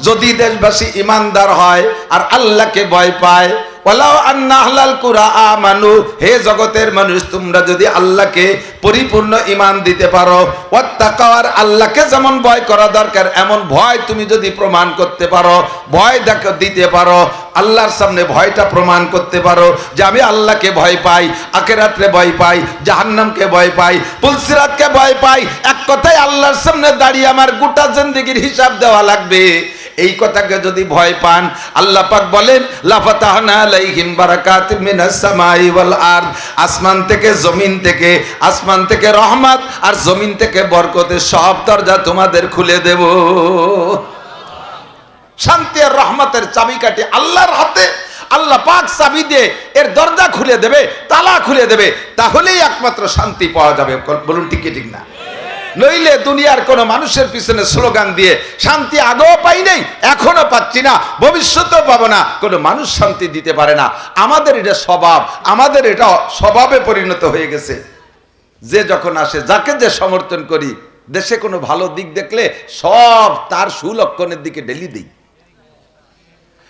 যদি দেশবাসী ইমানদার হয় আর আল্লাহকে ভয় পায় কুরা হে জগতের মানুষ, তোমরা যদি পরিপূর্ণ ইমান দিতে পারো যেমন ভয় করা দরকার, এমন ভয় তুমি যদি প্রমাণ করতে পারো, ভয় দিতে পারো, আল্লাহর সামনে ভয়টা প্রমাণ করতে পারো যে আমি আল্লাহকে ভয় পাই আখেরাত্রে ভয় পাই, জাহান্নামকে ভয় পাই পুলসিরাতকে ভয় পাই, এক কথায় আল্লাহর সামনে দাঁড়িয়ে আমার গোটা জিন্দেগির হিসাব দেওয়া লাগবে। এই কথাকে যদি ভয় পান, আল্লাহ পাক বলেন, লাফাতাহনা আলাইহিম বারাকাতিম মিনাস সামাই ওয়াল আরদ। আসমান থেকে জমিন থেকে, আসমান থেকে রহমত আর জমিন থেকে বরকতের সব দরজা তোমাদের খুলে দেব। শান্তি আর রহমতের চাবিকাঠি আল্লাহর হাতে, আল্লাহ পাক চাবি দিয়ে এর দরজা খুলে দেবে, তালা খুলে দেবে, তাহলেই একমাত্র শান্তি পাওয়া যাবে। বলুন, ঠিক ঠিক না? নইলে দুনিয়ার কোন মানুষের পিছনে স্লোগান দিয়ে, শান্তি আগেও পাই নাই এখনও পাচ্ছি না, ভবিষ্যতেও পাবো না। কোনো মানুষ শান্তি দিতে পারে না। আমাদের এটা স্বভাব, আমাদের এটা স্বভাবে পরিণত হয়ে গেছে। যে যখন আসে, যাকে যে সমর্থন করি, দেশে কোনো ভালো দিক দেখলে সব তার সুলক্ষণের দিকে ডেলি দিই।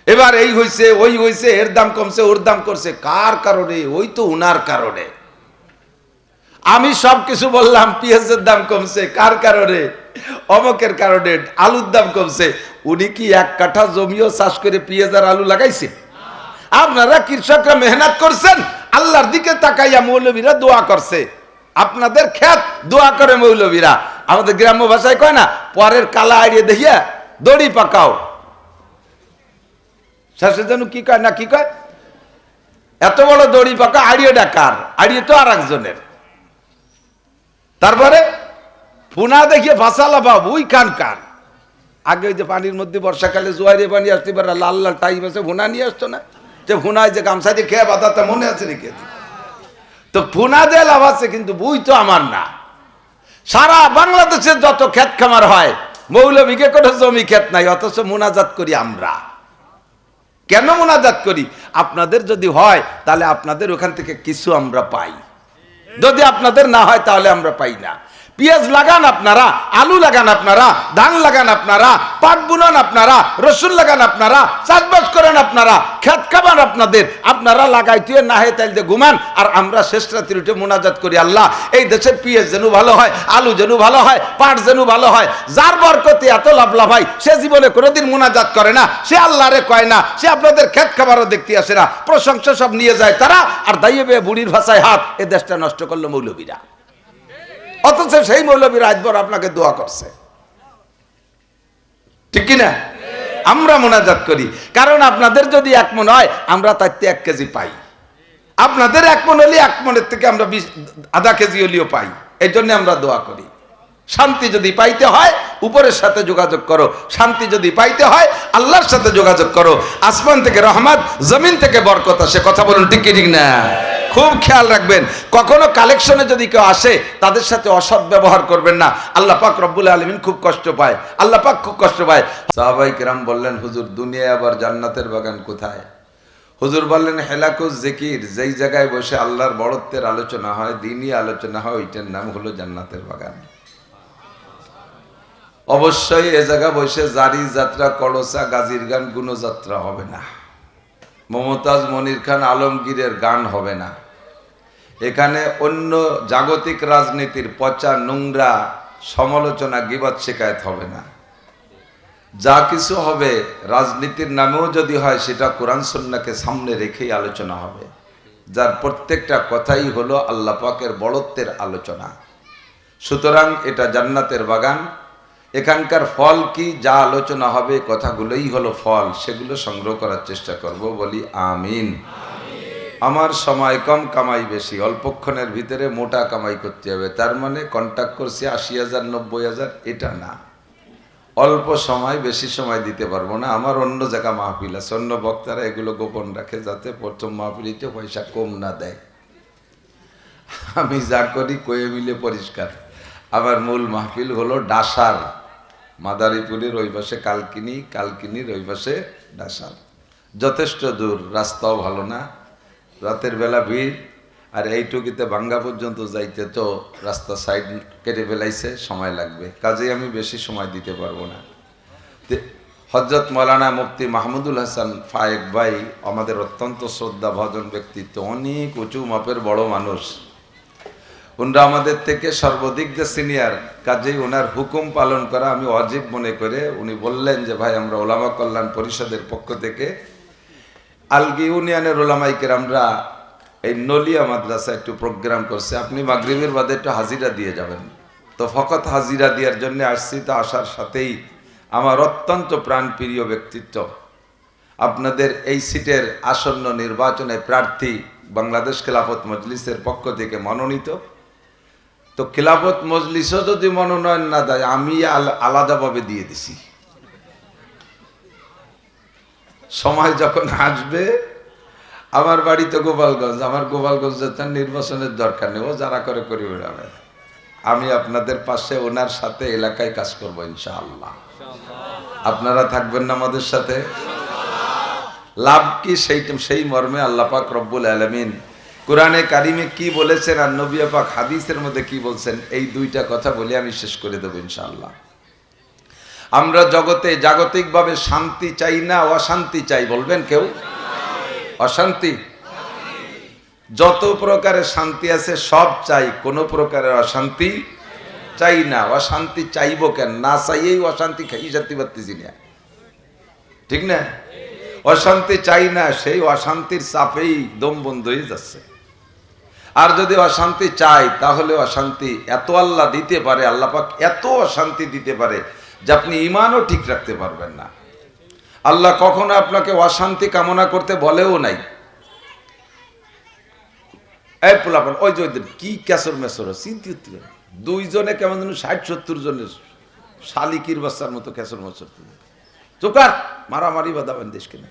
এবার এই হইছে, ওই হইছে, এর দাম কমছে, ওর দাম করছে। কার কারণে? ওই তো উনার কারণে। আমি সব কিছু বললাম, পেঁয়াজের দাম কমছে, কার কারণে? অমকের কারণে, আলুর দাম কমছে। উনি কি এক কাঠা জমিও চাষ করে পেঁয়াজ আর আলু লাগাইছে? আপনারা কৃষকরা মেহনত করছেন, আল্লাহর দিকে তাকাইয়া মৌলবীরা দোয়া করছে। আপনাদের ক্ষেত দোয়া করে মৌলবীরা। আমাদের গ্রাম্য ভাষায় কয় না, পরের কালা আড়িয়ে দেখিয়া দড়ি পাকাও। শেষে যেন কি কয় না কি কয়? এত বড় দড়ি পাকা আড়িয়ে ডাকার। আড়িয়ে তো আর একজনের তারপরে ফুনা দেখিয়ে ভাসালা বাবু, ওই কান কান। আগে ওই যে পানির মধ্যে বর্ষাকালে জোয়ারে পানি আসতে পারে, লাল লাল টাইপ আছে ফুনা নিয়ে আসতো না? যে ফুনায় যে গামছা দিয়ে খেয়ে বাতাতে মনে আছে নাকি? তো ফুনা দিয়ে লাভ আছে, কিন্তু বুই তো আমার না। সারা বাংলাদেশের যত ক্ষেত খামার হয় মৌলবীকে কোনো জমি ক্ষেত নাই, অথচ মোনাজাত করি আমরা। কেন মোনাজাত করি? আপনাদের যদি হয়, তাহলে আপনাদের ওখান থেকে কিছু আমরা পাই। যদি আপনাদের না হয় তাহলে আমরা পাই না। পেঁয়াজ লাগান আপনারা, আলু লাগান আপনারা, ধান লাগান আপনারা, পাট বুনান আপনারা, রসুন লাগান আপনারা, চাষবাস করেন আপনারা, খেত খাবান আপনাদের, আপনারা লাগাই তুই না হয় তাইলে ঘুমান, আর আমরা শেষ উঠে মোনাজাত করি, আল্লাহ, এই দেশের পেঁয়াজ যেন ভালো হয়, আলু যেন ভালো হয়, পাট যেন ভালো হয়, যার বরকতে এত লাভ লাভ হয়, সে জীবনে কোনোদিন মোনাজাত করে না, সে আল্লাহরে কয় না, সে আপনাদের খেত খাবারও দেখতে আসে না, প্রশংসা সব নিয়ে যায় তারা, আর দাইয়ে বুড়ির ভাষায় হাত, এ দেশটা নষ্ট করল মৌলবীরা অথচ সেই মৌলবী রাজবর আপনাকে দোয়া করছে। ঠিক কিনা? আমরা মোনাজাত করি। কারণ আপনাদের যদি এক মন হয়, আমরা তাইতে এক কেজি পাই। আপনাদের এক মন হলে এক মনের থেকে আমরা বিশ, আধা কেজি হলেও পাই। এই জন্য আমরা দোয়া করি। শান্তি যদি পাইতে হয়, উপরের সাথে যোগাযোগ করো। শান্তি যদি পাইতে হয়, আল্লাহর সাথে যোগাযোগ করো। আসমান থেকে রহমত, জমিন থেকে বরকত আসে। কথা বলুন ঠিক ঠিক না? খুব খেয়াল রাখবেন, কখনো কালেকশনে যদি কেউ আসে, তাদের সাথে অসৎ ব্যবহার করবেন না। আল্লাহ পাক রব্বুল আলমিন খুব কষ্ট পায়। আল্লাহ পাক খুব কষ্ট পায়। সাহাবাই কিরাম বললেন, হুজুর দুনিয়ায় আবার জান্নাতের বাগান কোথায়? হুজুর বললেন, হেলাকুজ জিকির, যেই জায়গায় বসে আল্লাহর বড়ত্বের আলোচনা হয়, দিনই আলোচনা হয়, ওইটার নাম হলো জান্নাতের বাগান। অবশ্যই এ জায়গা বসে জারি, যাত্রা, কলসা গাজীর গান গুণযাত্রা হবে না। মমতাজ মনির খান আলমগীরের গান হবে না। এখানে অন্য জাগতিক রাজনীতির পচা নোংরা সমালোচনা গিবাদ শেখায়ত হবে না। যা কিছু হবে রাজনীতির নামেও যদি হয় সেটা কোরআন সন্নাকে সামনে রেখেই আলোচনা হবে। যার প্রত্যেকটা কথাই হলো আল্লাহ পাকের বড়ত্বের আলোচনা। সুতরাং এটা জান্নাতের বাগান। এখানকার ফল কি? যা আলোচনা হবে, কথাগুলোই হলো ফল। সেগুলো সংগ্রহ করার চেষ্টা করব, বলি আমিন। আমার সময় কম, কামাই বেশি। অল্পক্ষণের ভিতরে মোটা কামাই করতে হবে। তার মানে কন্ট্যাক্ট করছি আশি হাজার, নব্বই হাজার, এটা না। অল্প সময়, বেশি সময় দিতে পারব না। আমার অন্য জায়গা মাহফিল আছে। অন্য বক্তারা এগুলো গোপন রাখে, যাতে প্রথম মাহফিলিতে পয়সা কম না দেয়। আমি যা করি, কয়ে মিলে পরিষ্কার। আমার মূল মাহফিল হলো ডাসার। মাদারীপুরের পাশে কালকিনি, কালকিনির ওই পাশে ডাসার যথেষ্ট দূর, রাস্তাও ভালো না। রাতের বেলা ভিড়, আর এইটুকিতে ভাঙ্গা পর্যন্ত যাইতে তো রাস্তা সাইড কেটে ফেলাইছে, সময় লাগবে। কাজেই আমি বেশি সময় দিতে পারব না। হজরত মৌলানা মুফতি মাহমুদুল হাসান ফায়েক ভাই, আমাদের অত্যন্ত শ্রদ্ধা ভজন ব্যক্তিত্ব, অনেক উঁচু মাপের বড় মানুষ। ওনারা আমাদের থেকে সর্বাধিক যে সিনিয়র, কাজেই ওনার হুকুম পালন করা আমি অজীব মনে করে উনি বললেন যে, ভাই, আমরা ওলামা কল্যাণ পরিষদের পক্ষ থেকে আলগি ইউনিয়নের ওলামাইকের আমরা এই নলিয়া মাদ্রাসা একটু প্রোগ্রাম করছে। আপনি মাগরিবের বাদে একটু হাজিরা দিয়ে যাবেন। তো ফকত হাজিরা দেওয়ার জন্য আসছি। তো আসার সাথেই আমার অত্যন্ত প্রাণপ্রিয় ব্যক্তিত্ব, আপনাদের এই সিটের আসন্ন নির্বাচনে প্রার্থী বাংলাদেশ খেলাফত মজলিসের পক্ষ থেকে মনোনীত তো খেলাফত মজলিসও যদি মনোনয়ন না দেয়, আমি আল- আলাদাভাবে দিয়ে দিছি। সময় যখন আসবে, আমার বাড়ি তো গোপালগঞ্জ, আমার গোপালগঞ্জে তার নির্বাচনের দরকার নেই, ও যারা করে করি বেড়াবে আমি আপনাদের পাশে ওনার সাথে এলাকায় কাজ করব, ইনশাআল্লাহ। আপনারা থাকবেন না আমাদের সাথে? লাভ কি সেই সেই মর্মে আল্লাহ পাক রব্বুল আলমিন কোরআনে কারিমে কি বলেছেন আর নবিয়া পাক হাদিসের মধ্যে কি বলছেন, এই দুইটা কথা বলে আমি শেষ করে দেবো ইনশাআল্লাহ। আমরা জগতে জাগতিকভাবে শান্তি চাই না, অশান্তি চাই, বলবেন কেউ? অশান্তি? যত প্রকারের শান্তি আছে সব চাই, কোনো প্রকারের অশান্তি চাই না। অশান্তি চাইব কেন? না চাইয়েই অশান্তি খাই যেতে পারতেছি না ঠিক না? অশান্তি চাই না, সেই অশান্তির চাপেই দম বন্ধ হয়ে যাচ্ছে। আর যদি অশান্তি চাই তাহলে অশান্তি এত আল্লাহ দিতে পারে, আল্লাহ পাক এত অশান্তি দিতে পারে যে আপনি ইমানও ঠিক রাখতে পারবেন না। আল্লাহ কখনো আপনাকে অশান্তি কামনা করতে বলেও নাই। ওই যে কি ক্যাসর মেসর চিন্তিত দুইজনে কেমন যেন ষাট সত্তর জনের শালিকির বাচ্চার মতো ক্যাসর মেসর চোকার মারামারি বাদাবেন দেশকে না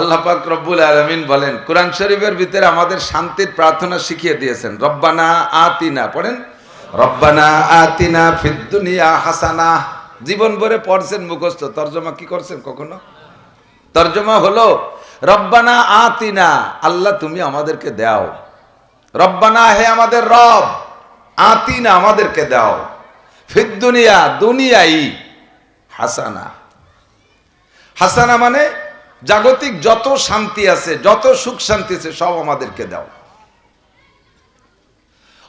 আল্লাহ পাক রব্বুল আলমিন বলেন, কোরআন শরীফের ভিতরে আমাদের শান্তির প্রার্থনা শিখিয়ে দিয়েছেন। রব্বানা আতিনা, পড়েন? রব্বানা আতিনা ফিদ্দুনিয়া হাসানা। জীবন ভরে পড়ছেন মুখস্থ। তর্জমা কি করছেন কখনো? তর্জমা হলো, রব্বানা আতিনা, আল্লাহ তুমি আমাদেরকে দাও। রব্বানা হে আমাদের রব, আতিনা আমাদেরকে দাও। ফিদ্দুনিয়া দুনিয়াই হাসানা। হাসানা মানে জাগতিক যত শান্তি আছে, যত সুখ শান্তি আছে, সব আমাদেরকে দাও।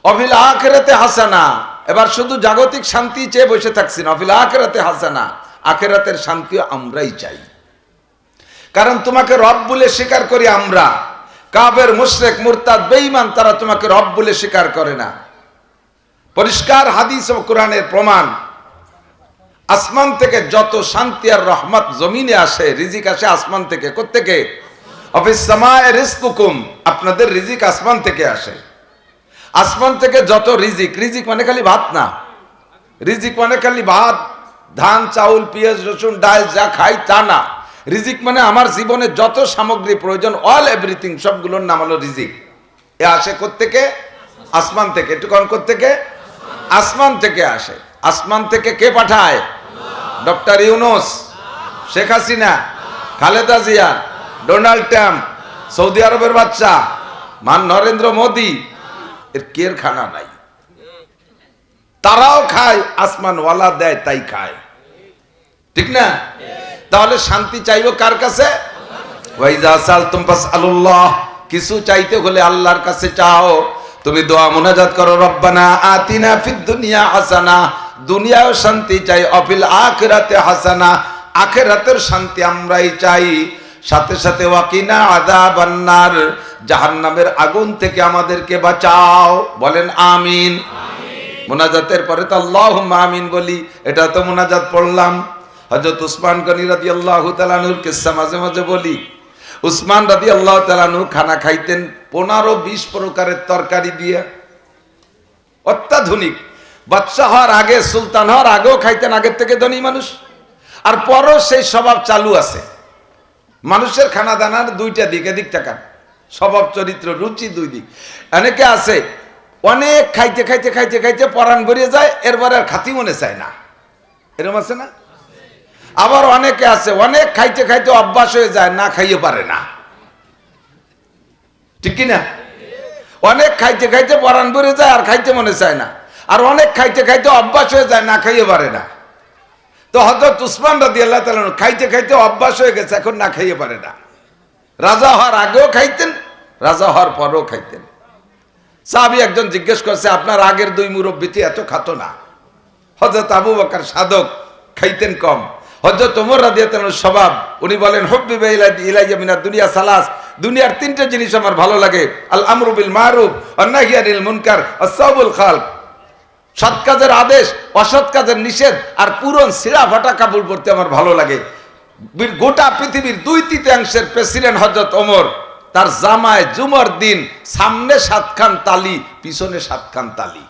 অফিল আখেরাতে হাসানা, এবার শুধু জাগতিক শান্তি চেয়ে বসে থাকছি না, অফিল আখেরাতে হাসানা, আখেরাতের শান্তিও আমরাই চাই। কারণ তোমাকে রব বলে স্বীকার করি আমরা কাবের মুশরেক, মুরতাদ, বেঈমান, তারা তোমাকে রব বলে স্বীকার করে না। পরিষ্কার হাদিস ও কোরআনের প্রমাণ আসমান থেকে যত শান্তি আর রহমত জমিনে আসে, রিজিক আসে আসমান থেকে। রিস্কুকুম আপনাদের রিজিক আসমান থেকে আসে। আসমান থেকে যত রিজিক রিজিক মানে খালি ভাত না। রিজিক মানে খালি ভাত, ধান, চাউল, পেঁয়াজ, রসুন, ডাল, যা খাই তা না। রিজিক মানে আমার জীবনে যত সামগ্রী প্রয়োজন অল এভরিথিং সবগুলোর নাম হলো রিজিক। এ আসে কোত্থেকে? আসমান থেকে। একটু কন আসমান থেকে আসে। আসমান থেকে কে পাঠায়? Doctor Yunus, Sheikh Hasina, Khaleda Zia, Donald Trump, Saudi আরবের বাচ্চা মান নরেন্দ্র মোদি, এর কের খানা নাই? তারাও খায়, আসমানওয়ালা দেয়, তাই খায়। ঠিক না? তাহলে শান্তি চাইব কার কাছে? কিছু চাইতে হলে আল্লাহর কাছে চাও। তুমি দোয়া মুনাজাত করো, রব্বানা আতিনা ফিদ দুনিয়া হাসানা দুনিয়াও শান্তি চাই অফিল আখিরাতে হাসানা আখিরাতের শান্তি আমরাই চাই। সাথে সাথে ওয়াকিনা আযাবান্নার জাহান্নামের আগুন থেকে আমাদেরকে বাঁচাও। বলেন আমিন। মোনাজাতের পরে তো আল্লাহ আমিন বলি এটা তো মোনাজাত পড়লাম। হজরত উসমান গনি রাদি আল্লাহ তালানুর কিসা মাঝে মাঝে বলি উসমান রাদি আল্লাহ তালানু খানা খাইতেন পনেরো বিশ প্রকারের তরকারি দিয়ে। অত্যাধুনিক। বাদশাহ হওয়ার আগে, সুলতান হওয়ার আগেও খাইতেন, আগের থেকে ধনী মানুষ। আর পরও সেই স্বভাব চালু আছে। মানুষের খানা দানার দুইটা দিক, এদিক টাকা স্বভাব, চরিত্র, রুচি দুই দিক। অনেকে আছে, অনেক খাইতে খাইতে খাইতে খাইতে পরাণ বেরিয়ে যায়, এরপরে আর খাতি মনে চায় না। এরকম আছে না? আবার অনেকে আছে, অনেক খাইতে খাইতে অভ্যাস হয়ে যায়, না খাইয়ে পারে না। ঠিক কিনা? অনেক খাইতে খাইতে পরান ভরে যায়, আর খাইতে মনে চায় না। আর অনেক খাইতে খাইতে অভ্যাস হয়ে যায়, না খাইয়ে পারে না। তো হজরত উসমান রাদি আল্লাহ তাআলা খাইতে খাইতে অভ্যাস হয়ে গেছে, এখন না খাইয়ে পারে না। রাজা হওয়ার আগেও খাইতেন, রাজা হওয়ার পরেও খাইতেন। সাহাবি একজন জিজ্ঞেস করছে, আপনার আগের দুই মুরব্বীতে এত খাত না? হজরত আবু বকার সাধক খাইতেন কম। হজরত ওমর রাদিয়াতার স্বভাব, উনি বলেন, হব্বি ইলাইয়া দুনিয়া সালাস। দুনিয়ার তিনটে জিনিস আমার ভালো লাগে আল আমরু বিল মারুফ অন্নাহিয়ানিল মুনকার আসাবুল খালক। সৎ কাজের আদেশ, অসৎ কাজের নিষেধ আর পুরন সিরা ফাটা কাপড় পরতে আমার ভালো লাগে। গোটা পৃথিবীর দুই তৃতীয়াংশের প্রেসিডেন্ট হজরত ওমর, তার জামায় জুমর দিন, সামনে সাতখান তালি, পিছনে সাতখান তালি।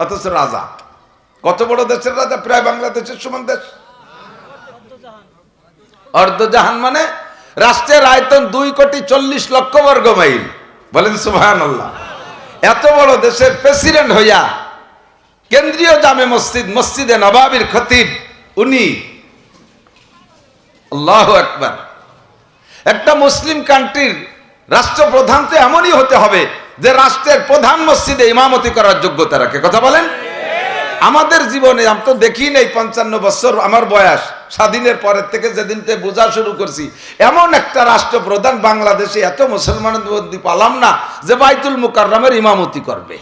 অথচ রাজা, কত বড় দেশের রাজা? প্রায় বাংলাদেশের সমান দেশ। অর্ধজাহান মানে রাষ্ট্রের আয়তন দুই কোটি চল্লিশ লক্ষ বর্গ মাইল। বলেন আল্লাহ এত বড় দেশের প্রেসিডেন্ট হইয়া কেন্দ্রীয় জামে মসজিদ, মসজিদে নবাবির খতিব, উনি আল্লাহ একবার একটা মুসলিম কান্ট্রির রাষ্ট্রপ্রধান তো এমনই হতে হবে যে রাষ্ট্রের প্রধান মসজিদে ইমামতি করার যোগ্যতা রাখে। কথা বলেন? আমাদের জীবনে, আমি তো দেখি নেই পঞ্চান্ন বছর আমার বয়স, স্বাধীনের পরের থেকে যেদিন থেকে বোঝা শুরু করছি, এমন একটা রাষ্ট্রপ্রধান বাংলাদেশে এত মুসলমানের মধ্যে পালাম না যে বাইতুল মুকাররমের ইমামতি করবে।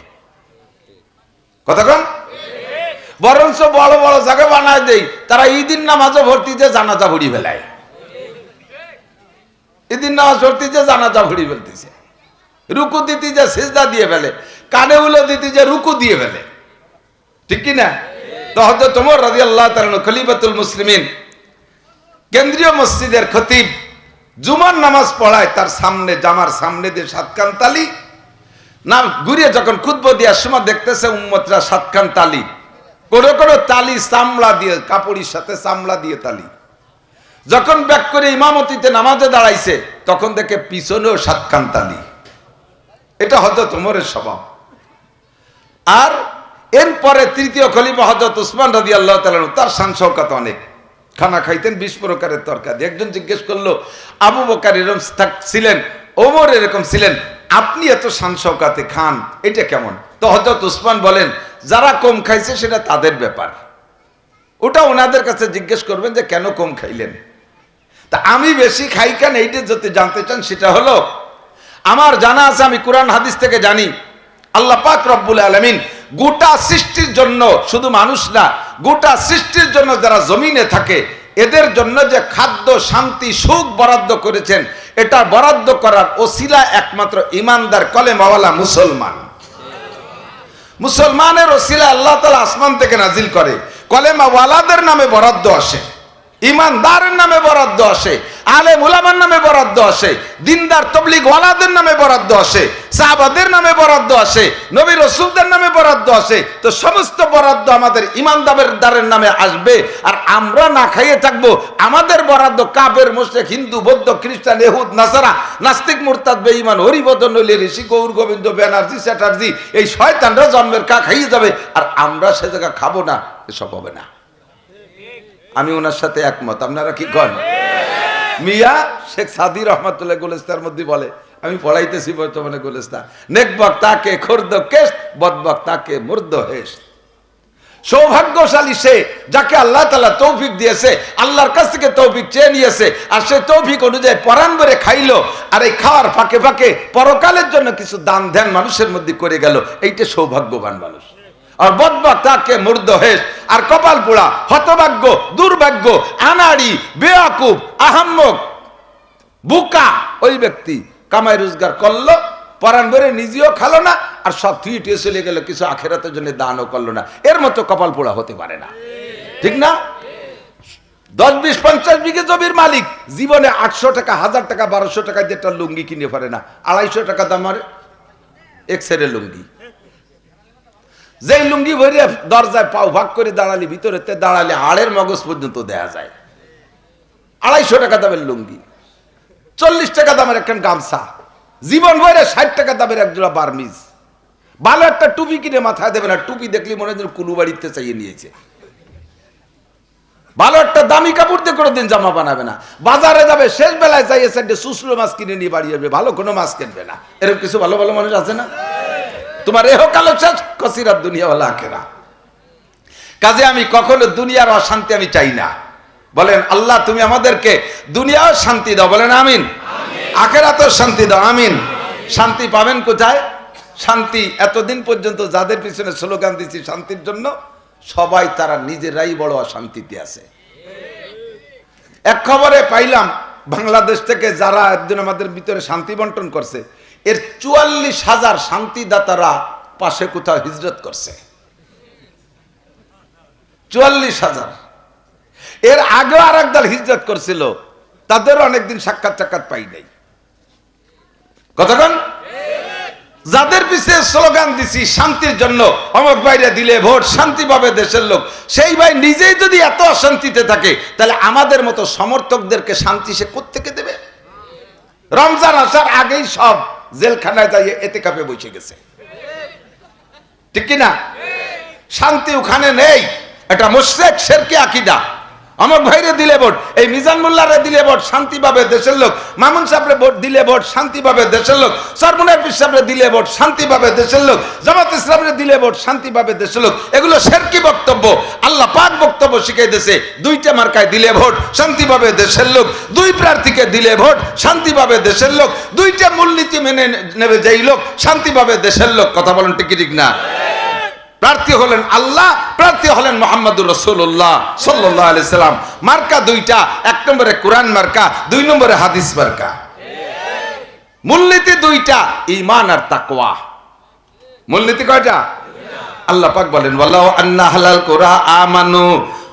কথা কন? বরঞ্চ বড় বড় জায়গা বানায় দেই, তারা ঈদিন নামাজও ভর্তি যে জানাজা ভরি ফেলায়। ঈদিন নামাজ ভর্তি যে জানাজা ভরি ফেলতেছে। রুকু দিতে যে সেজদা দিয়ে ফেলে, কানে উলো দিতে যে রুকু দিয়ে ফেলে। ঠিক কি না? তো তোমার রাজি আল্লাহ খলিফাতুল মুসলিমিন, কেন্দ্রীয় মসজিদের খতিব জুমার নামাজ পড়ায় তার সামনে, জামার সামনে দিয়ে সাতকান তালি, না, ঘুরিয়ে যখন খুদ্ব দেওয়ার সময় দেখতেছে উম্মতরা সাতখান তালি। কোনো কোনো তালি, চামড়া দিয়ে, কাপড়ির সাথে চামড়া দিয়ে তালি। যখন ব্যাক করে ইমামতিতে নামাজে দাঁড়াইছে, তখন দেখে পিছনেও সাতখান তালি। এটা হজরত উমরের স্বভাব। আর এরপরে তৃতীয় খলিফা হজরত উসমান রাজি আল্লাহ তার শান অনেক। খানা খাইতেন, বিশ প্রকারের তরকারি। একজন জিজ্ঞেস করল, আবু বকার এরকম থাক- ছিলেন? ওমর এরকম ছিলেন, আপনি এত শান খান, এটা কেমন? তো হজরত উসমান বলেন, যারা কম খাইছে সেটা তাদের ব্যাপার। ওটা ওনাদের কাছে জিজ্ঞেস করবেন যে, কেন কম খাইলেন? তা আমি বেশি খাই কেন? এইটা যদি জানতে চান, সেটা হলো, আমার জানা আছে, আমি কোরআন হাদিস থেকে জানি, আল্লাহ পাক রব্বুল আলমিন গোটা সৃষ্টির জন্য শুধু মানুষ না, গোটা সৃষ্টির জন্য যারা জমিনে থাকে, এদের জন্য যে খাদ্য, শান্তি, সুখ বরাদ্দ করেছেন এটা বরাদ্দ করার ওসিলা একমাত্র ইমানদার কলেমাওয়ালা মুসলমান। মুসলমানের ওসিলা আল্লাহ তালা আসমান থেকে নাজিল করে। কলেমা ওয়ালাদের নামে বরাদ্দ আসে। ইমানদারের নামে বরাদ্দ আসে আলে মুলামার নামে বরাদ্দ আসে, দিনদার তবলিগ ওয়ালাদের নামে বরাদ্দ আসে, সাহাবাদের নামে বরাদ্দ আসে, নবী রসুলদের নামে বরাদ্দ আসে। তো সমস্ত বরাদ্দ আমাদের ইমানদারের দ্বারের নামে আসবে আর আমরা না খাইয়ে থাকব। আমাদের বরাদ্দ কাবের মোশেক হিন্দু, বৌদ্ধ, খ্রিস্টান এহুদ নাসারা, নাস্তিক, মুরতাদ, বেঈমান, হরিবদন নইলে ঋষি গৌর গোবিন্দ, ব্যানার্জি, চ্যাটার্জি, এই শয়তানরা জন্মের কা খাইয়ে যাবে। আর আমরা সে জায়গা খাব না, এসব হবে না। আমি ওনার সাথে একমত। আপনারা কি কন? মিয়া শেখ সাদি রহমতুল্লাহ গুলেস্তার মধ্যে বলে, আমি পড়াইতেছি বর্তমানে গুলেস্তা। নেকবক তাকে খর্দ কেশ বদবক তাকে মুর্দ হেস সৌভাগ্যশালী সে, যাকে আল্লাহ তালা তৌফিক দিয়েছে, আল্লাহর কাছ থেকে তৌফিক চেয়ে নিয়েছে, আর সে তৌফিক অনুযায়ী পরাণ করে খাইলো, আর এই খাওয়ার ফাঁকে ফাঁকে পরকালের জন্য কিছু দান ধ্যান মানুষের মধ্যে করে গেল। এইটা সৌভাগ্যবান মানুষ। আর বদবাক তাকে মুর্দ হেস আর কপাল পোড়া, হতভাগ্য, দুর্ভাগ্য, আনাড়ি, বেয়াকুব, আহাম্মক, বুকা ওই ব্যক্তি কামাই রোজগার করল, পরাণ বেড়ে নিজেও খালো না, আর সব থুইটে চলে গেল, কিছু আখেরাতের জন্য দানও করল না। এর মতো কপাল পোড়া হতে পারে না। ঠিক না? দশ বিশ পঞ্চাশ বিঘে জমির মালিক জীবনে আটশো টাকা, হাজার টাকা, বারোশো টাকা দিয়ে একটা লুঙ্গি কিনে পারে না। আড়াইশো টাকা দামের এক্সের লুঙ্গি। যেই লুঙ্গি ভরিয়ে দরজায় পাও ভাগ করে দাঁড়ালি ভিতরে দাঁড়ালে আড়ের মগজ পর্যন্ত দেয়া যায়। আড়াইশো টাকা দামের লুঙ্গি, চল্লিশ টাকা দামের একটা গামছা, জীবন ভরে ষাট টাকা দামের একজোড়া বার্মিজ। ভালো একটা টুপি কিনে মাথায় দেবে না, টুপি দেখলি মনে হয় কুলু বাড়িতে চাইয়ে নিয়েছে। ভালো একটা দামি কাপড় দিয়ে কোনোদিন জামা বানাবে না। বাজারে যাবে শেষ বেলায় যাই সাইডে শুষ্লো মাছ কিনে নিয়ে বাড়ি যাবে ভালো কোনো মাছ কিনবে না। এরকম কিছু ভালো ভালো মানুষ আছে না? তোমার এহ কালো শেষ কসিরাত দুনিয়াওয়ালা আখেরা। কাজে আমি কখনো দুনিয়ার অশান্তি আমি চাই না। বলেন আল্লাহ তুমি আমাদেরকে দুনিয়াও শান্তি দাও। বলেন আমিন। আখেরাতেও শান্তি দাও আমিন। শান্তি পাবেন কোথায়? শান্তি এতদিন পর্যন্ত যাদের পিছনে স্লোগান দিচ্ছি শান্তির জন্য সবাই তারা নিজেরাই বড় অশান্তিতে আছে। এক খবরে পাইলাম বাংলাদেশ থেকে যারা একজন আমাদের ভিতরে শান্তি বন্টন করছে এর চুয়াল্লিশ হাজার শান্তিদাতারা পাশে কোথাও হিজরত করছে। চুয়াল্লিশ হাজার। এর আগেও আর একদল হিজরত করছিল, তাদেরও অনেকদিন সাক্ষাৎ সাক্ষাৎ পাই নাই। কতক্ষণ যাদের পিছিয়ে স্লোগান দিছি, শান্তির জন্য অমক বাইরে দিলে ভোট, শান্তি পাবে দেশের লোক। সেই ভাই নিজেই যদি এত অশান্তিতে থাকে, তাহলে আমাদের মতো সমর্থকদেরকে শান্তি সে কোত্থেকে দেবে? রমজান আসার আগেই সব জেলখানায় যাইয়ে এতে কাপে বসে গেছে। ঠিক কিনা? শান্তি ওখানে নেই। এটা মুশ্রেক, শেরকে আকিদা। আমার ভাইরে দিলে ভোট, এই মিজান মোল্লারে দিলে ভোট, শান্তি পাবে দেশের লোক। মামুন সাহেবরে ভোট দিলে ভোট, শান্তি পাবে দেশের লোক। সরমুনার সাহেবরে দিলে ভোট, শান্তি পাবে দেশের লোক। জামাত ইসলামরে দিলে ভোট, শান্তি পাবে দেশের লোক। এগুলো শেরকি বক্তব্য? আল্লাহ পাক বক্তব্য শিখাই দেশে দুইটা মার্কায় দিলে ভোট, শান্তি পাবে দেশের লোক। দুই প্রার্থীকে দিলে ভোট, শান্তি পাবে দেশের লোক। দুইটা মূলনীতি মেনে নেবে যেই লোক, শান্তি পাবে দেশের লোক। কথা বলেন ঠিক কি ঠিক না? প্রার্থী হলেন আল্লাহ, প্রার্থী হলেন মোহাম্মদুর রসুল্লাহ সাল্লাহ আলি সাল্লাম। মার্কা দুইটা, এক নম্বরে কোরআন মার্কা, দুই নম্বরে হাদিস মার্কা। মূলনীতি দুইটা ইমান আর তাকওয়া। মূলনীতি কয়টা? আল্লাহ পাক বলেন, ওয়ালাউ আন্না হালাল কোরা আমানু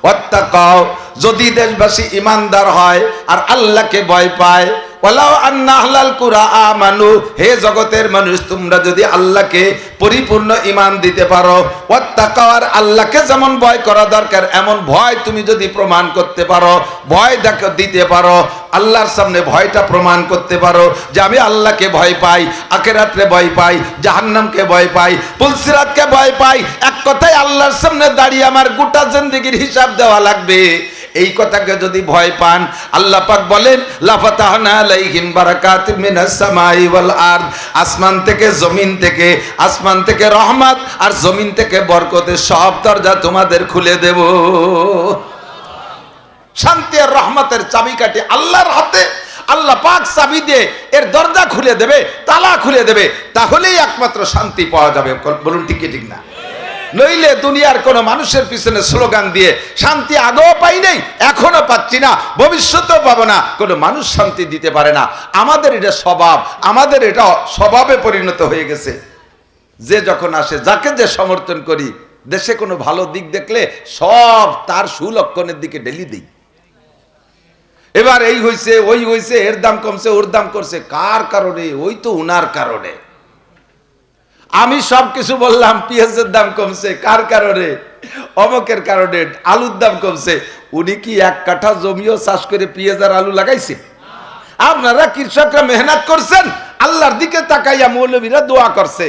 ওয়াত্তাকাও যদি দেশবাসী ইমানদার হয় আর আল্লাহকে ভয় পায় ওয়ালাউ আন্না হালাল কুরা আমানু, হে জগতের মানুষ, তোমরা যদি আল্লাহকে পরিপূর্ণ ইমান দিতে পারো ওয়াত্তাকাও আর আল্লাহকে যেমন ভয় করা দরকার, এমন ভয় তুমি যদি প্রমাণ করতে পারো, ভয় দিতে পারো, আল্লাহর সামনে ভয়টা প্রমাণ করতে পারো যে আমি আল্লাহকে ভয় পাই আখেরাতরে ভয় পাই, জাহান্নামকে ভয় পাই পুলসিরাতকে ভয় পাই, এক কথায় আল্লাহর সামনে দাঁড়িয়ে আমার গোটা জিন্দেগির হিসাব দেওয়া লাগবে। এই কথাকে যদি ভয় পান, আল্লাহ পাক বলেন, লাফাতাহনা আলাইহিম বারাকাতিম মিনাস সামাই ওয়াল আরদ। আসমান থেকে জমিন থেকে, আসমান থেকে রহমত আর জমিন থেকে বরকতের সব দরজা তোমাদের খুলে দেব। শান্তি আর রহমতের চাবিকাঠি আল্লাহর হাতে, আল্লাহ পাক চাবি দিয়ে এর দরজা খুলে দেবে, তালা খুলে দেবে, তাহলেই একমাত্র শান্তি পাওয়া যাবে। বলুন, ঠিক ঠিক না? নইলে দুনিয়ার কোন মানুষের পিছনে স্লোগান দিয়ে, শান্তি আগেও পাই নাই এখনও পাচ্ছি না, ভবিষ্যতেও পাবো না। কোনো মানুষ শান্তি দিতে পারে না। আমাদের এটা স্বভাব, আমাদের এটা স্বভাবে পরিণত হয়ে গেছে। যে যখন আসে, যাকে যে সমর্থন করি, দেশে কোনো ভালো দিক দেখলে সব তার সুলক্ষণের দিকে ডেলি দিই। এবার এই হইছে, ওই হইছে, এর দাম কমছে, ওর দাম করছে। কার কারণে? ওই তো উনার কারণে। আমি সব কিছু বললাম, পেঁয়াজের দাম কমছে। কার কারণে? অমকের কারণে। আলুর দাম কমছে। উনি কি এক কাঠা জমিও চাষ করে পেঁয়াজ আর আলু লাগাইছে? আপনারা কৃষকরা মেহনত করছেন, আল্লাহর দিকে তাকাইয়া মৌলবীরা দোয়া করছে।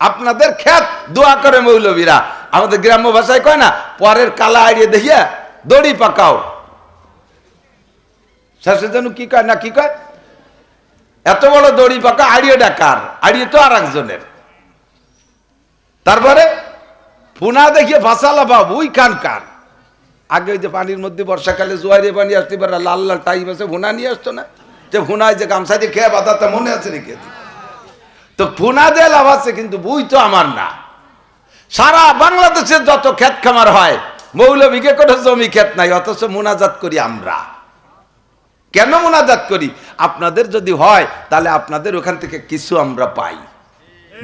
আপনাদের ক্ষেত দোয়া করে মৌলবীরা। আমাদের গ্রাম্য ভাষায় কয় না, পরের কালা আড়িয়ে দেখিয়া দড়ি পাকাও। শেষে জন্য কি কয় না কি কয়? এত বড় দড়ি পাকা আড়িয়ে ডাকার। আড়িয়ে তো আর একজনের। তারপরে ফুনা দেখিয়ে ফাঁসালা বাবু, ওই কান কান। আগে ওই যে পানির মধ্যে বর্ষাকালে জোয়ারে পানি আসতে পারে, লাল লাল টাইম আছে, ভুনা নিয়ে আসতো না? যে ভুনায় যে গামছা দিয়ে খেয়ে বাতাটা মনে আছে নাকি তো ফুনা দিয়ে লাভ আছে, কিন্তু বই তো আমার না। সারা বাংলাদেশের যত ক্ষেত খামার হয়, মৌলভীকে কোনো জমি ক্ষেত নাই, অথচ মোনাজাত করি আমরা। কেন মোনাজাত করি? আপনাদের যদি হয়, তাহলে আপনাদের ওখান থেকে কিছু আমরা পাই।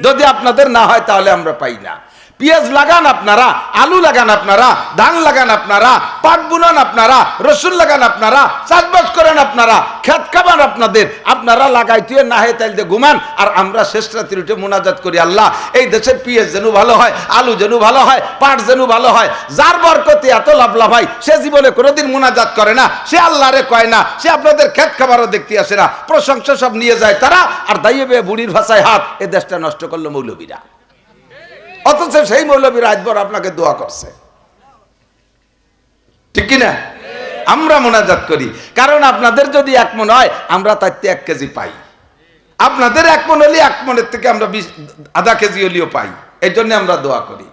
যদি আপনাদের না হয় তাহলে আমরা পাই না। পেঁয়াজ লাগান আপনারা, আলু লাগান আপনারা, ধান লাগান আপনারা, পাট বুনান আপনারা, রসুন লাগান আপনারা, চাষবাস করেন আপনারা খেত খাবান আপনাদের, আপনারা লাগাই তুই না হয় তাইলে ঘুমান, আর আমরা শেষ রাত্রি উঠে মোনাজাত করি, আল্লাহ, এই দেশের পেঁয়াজ যেন ভালো হয়, আলু যেন ভালো হয়, পাট যেন ভালো হয়, যার বরকতে এত লাভ হয়, সে জীবনে কোনোদিন মোনাজাত করে না, সে আল্লাহরে কয় না, সে আপনাদের খেত খাবারও দেখতে আসে না, প্রশংসা সব নিয়ে যায় তারা, আর দাইয়ে বুড়ির ভাষায় হাত, এ দেশটা নষ্ট করল মৌলবীরা। অথচ সেই মৌলবী রাজবর আপনাকে দোয়া করছে। ঠিক কিনা? আমরা মোনাজাত করি। কারণ আপনাদের যদি এক মন হয়, আমরা তাইতে এক কেজি পাই। আপনাদের এক মন হলে এক মনের থেকে আমরা বিশ, আধা কেজি হলেও পাই। এই জন্য আমরা দোয়া করি।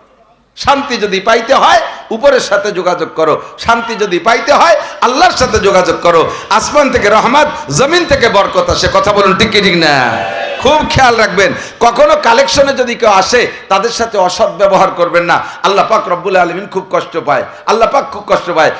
শান্তি যদি পাইতে হয়, উপরের সাথে যোগাযোগ করো। শান্তি যদি পাইতে হয়, আল্লাহর সাথে যোগাযোগ করো। আসমান থেকে রহমত, জমিন থেকে বরকত আসে। কথা বলুন ঠিক কি, ঠিক না? খুব খেয়াল রাখবেন। কখনো কালেকশনে যদি কেউ আসে, তাদের সাথে অসৎ ব্যবহার করবেন না। আল্লাহ পাক রব্বুল আলমিন খুব কষ্ট পায়। আল্লাহ পাক খুব কষ্ট পায়।